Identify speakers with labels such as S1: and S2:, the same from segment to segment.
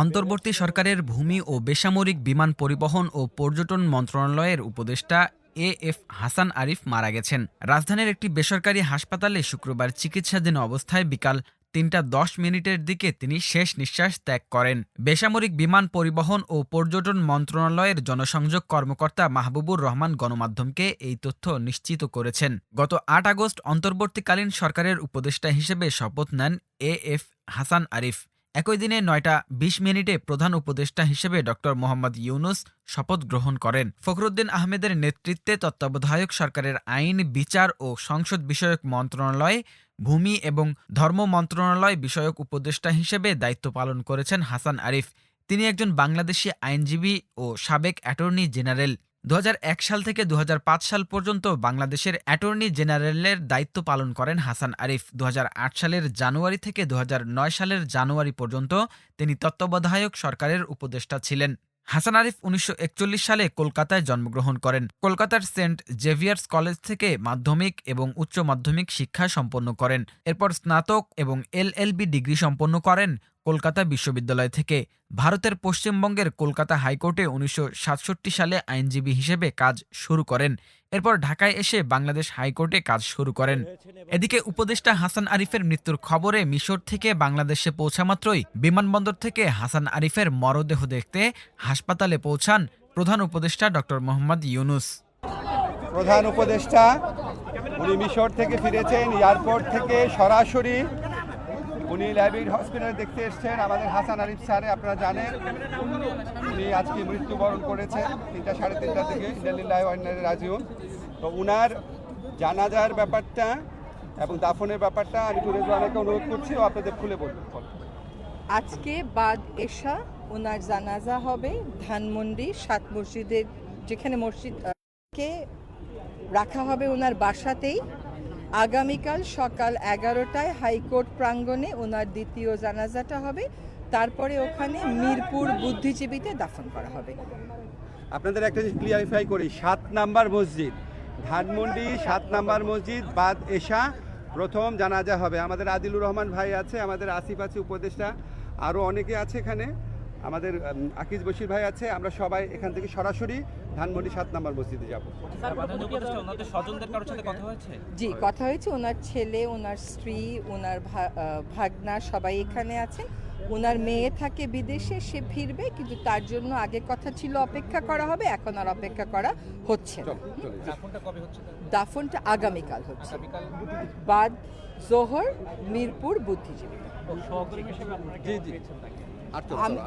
S1: অন্তর্বর্তী সরকারের ভূমি ও বেসামরিক বিমান পরিবহন ও পর্যটন মন্ত্রণালয়ের উপদেষ্টা এ এফ হাসান আরিফ মারা গেছেন। রাজধানীর একটি বেসরকারি হাসপাতালে শুক্রবার চিকিৎসাধীন অবস্থায় বিকাল তিনটা দশ মিনিটের দিকে তিনি শেষ নিঃশ্বাস ত্যাগ করেন। বেসামরিক বিমান পরিবহন ও পর্যটন মন্ত্রণালয়ের জনসংযোগ কর্মকর্তা মাহবুবুর রহমান গণমাধ্যমকে এই তথ্য নিশ্চিত করেছেন। গত আট আগস্ট অন্তর্বর্তীকালীন সরকারের উপদেষ্টা হিসেবে শপথ নেন এ এফ হাসান আরিফ। একই দিনে নয়টা বিশ মিনিটে প্রধান উপদেষ্টা হিসেবে ড মোহাম্মদ ইউনুস শপথ গ্রহণ করেন। ফখরুদ্দিন আহমেদের নেতৃত্বে তত্ত্বাবধায়ক সরকারের আইন, বিচার ও সংসদ বিষয়ক মন্ত্রণালয়, ভূমি এবং ধর্ম মন্ত্রণালয় বিষয়ক উপদেষ্টা হিসেবে দায়িত্ব পালন করেছেন হাসান আরিফ। তিনি একজন বাংলাদেশি আইনজীবী ও সাবেক অ্যাটর্নি জেনারেল। দু হাজার এক সাল থেকে দু হাজার পাঁচ সাল পর্যন্ত বাংলাদেশের অ্যাটর্নি জেনারেলের দায়িত্ব পালন করেন হাসান আরিফ। দু হাজার আট সালের জানুয়ারি থেকে দুহাজার নয় সালের জানুয়ারি পর্যন্ত তিনি তত্ত্বাবধায়ক সরকারের উপদেষ্টা ছিলেন। হাসান আরিফ উনিশশো একচল্লিশ সালে কলকাতায় জন্মগ্রহণ করেন। কলকাতার সেন্ট জেভিয়ার্স কলেজ থেকে মাধ্যমিক এবং উচ্চ মাধ্যমিক শিক্ষা সম্পন্ন করেন। এরপর স্নাতক এবং এলএলবি ডিগ্রি সম্পন্ন করেন। কলকাতা বিশ্ববিদ্যালয় থেকে ভারতের পশ্চিমবঙ্গের কলকাতা হাইকোর্টে উনিশশো সাতষট্টি সালে আইনজীবী হিসেবে কাজ শুরু করেন। এরপর ঢাকায় এসে বাংলাদেশ হাইকোর্টে কাজ শুরু করেন। এদিকে উপদেষ্টা হাসান আরিফের মৃত্যুর খবরে মিশর থেকে বাংলাদেশে পৌঁছামাত্রই বিমানবন্দর থেকে হাসান আরিফের মরদেহ দেখতে হাসপাতালে পৌঁছান প্রধান উপদেষ্টা ডক্টর মোহাম্মদ ইউনুস।
S2: প্রধান উপদেষ্টা, উনি মিশর থেকে ফিরেছেন, এয়ারপোর্ট থেকে সরাসরি উনি ল্যাবিড হসপিটালে দেখতে এসেছেন। আমাদের হাসান আরিফ স্যারে আপনারা জানেন উনি আজকে মৃত্যুবরণ করেছেন তিনটা সাড়ে তিনটা থেকে ইন্দালিল্লাহ রাজিউন তো উনার জানাজার ব্যাপারটা এবং দাফনের ব্যাপারটা আমি টুরে জোয়ানাকে অনুরোধ করছি ও আপনাদের খুলে বলবেন
S3: আজকে বাদ এশা ওনার জানাজা হবে ধানমন্ডি সাত মসজিদের যেখানে মসজিদ আহ, কে রাখা হবে ওনার বাসাতেই। আগামীকাল সকাল এগারোটায় হাইকোর্ট প্রাঙ্গণে ওনার দ্বিতীয় জানাজাটা হবে। তারপরে ওখানে মিরপুর বুদ্ধিজীবীতে দাফন করা হবে।
S2: আপনাদের একটা জিনিস ক্লিয়ারিফাই করি, সাত নাম্বার মসজিদ। ধানমন্ডি, সাত নাম্বার মসজিদ, বাদ এশা, প্রথম জানাজা হবে। আমাদের আদিলুর রহমান ভাই আছে, আমাদের আসিফ আছে, উপদেষ্টা আরও অনেকে আছে এখানে। আমাদের আকিজ বশির ভাই আছে আমরা সবাই এখান থেকে সরাসরি ধানমন্ডি সাত নাম্বার মসজিদে যাব।
S3: জি কথা হয়েছে ওনার ছেলে ওনার স্ত্রী ওনার ভাগনা সবাই এখানে আছেন। ওনার মেয়ে থাকে বিদেশে সে ফিরবে কিন্তু তার জন্য আগে কথা ছিল অপেক্ষা করা হবে এখন আর অপেক্ষা করা হচ্ছে।
S4: দাফনটা
S3: আগামীকাল হচ্ছে। বাদ জোহর মিরপুর বুদ্ধিজীবী।
S2: জি জি।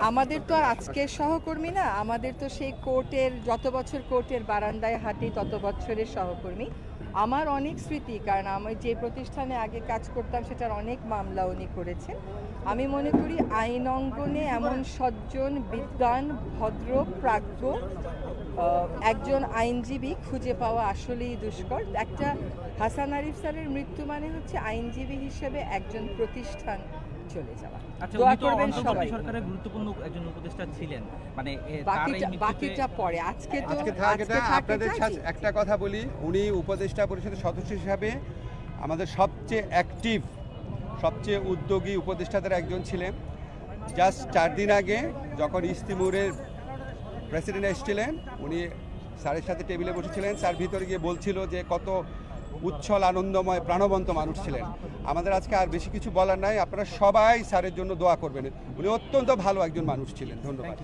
S3: আমাদের তো আর আজকের সহকর্মী না আমাদের তো সেই কোর্টের যত বছর কোর্টের বারান্দায় হাঁটি তত বছরের সহকর্মী। আমার অনেক স্মৃতি কারণ আমি যে প্রতিষ্ঠানে আগে কাজ করতাম সেটার অনেক মামলা উনি করেছেন। আমি মনে করি আইন অঙ্গনে এমন সজ্জন বিদ্বান ভদ্র প্রাজ্ঞ একজন আইনজীবী খুঁজে পাওয়া আসলেই দুষ্কর। একটা হাসান আরিফ স্যারের মৃত্যু মানে হচ্ছে আইনজীবী হিসেবে একজন প্রতিষ্ঠান চলে যাওয়া।
S4: আচ্ছা
S3: দোয়া করবেন সবাই।
S4: সরকারের গুরুত্বপূর্ণ একজন উপদেষ্টা ছিলেন। মানে
S3: বাকিটা বাকিটা পরে। আজকে তো
S2: আজকে আপনাদের। একটা কথা বলি। উনি উপদেষ্টা পরিষদের সদস্য হিসাবে আমাদের সবচেয়ে অ্যাক্টিভ সবচেয়ে উদ্যোগী উপদেষ্টাদের একজন ছিলেন। জাস্ট চার দিন আগে যখন ইস্তিমুরের প্রেসিডেন্ট এসেছিলেন উনি স্যারের সাথে টেবিলে বসেছিলেন। স্যার ভিতরে গিয়ে বলছিল যে কত উচ্ছল, আনন্দময়, প্রাণবন্ত মানুষ ছিলেন। আমাদের আজকে আর বেশি কিছু বলার নাই। আপনারা সবাই স্যারের জন্য দোয়া করবেন। উনি অত্যন্ত ভালো একজন মানুষ ছিলেন। ধন্যবাদ।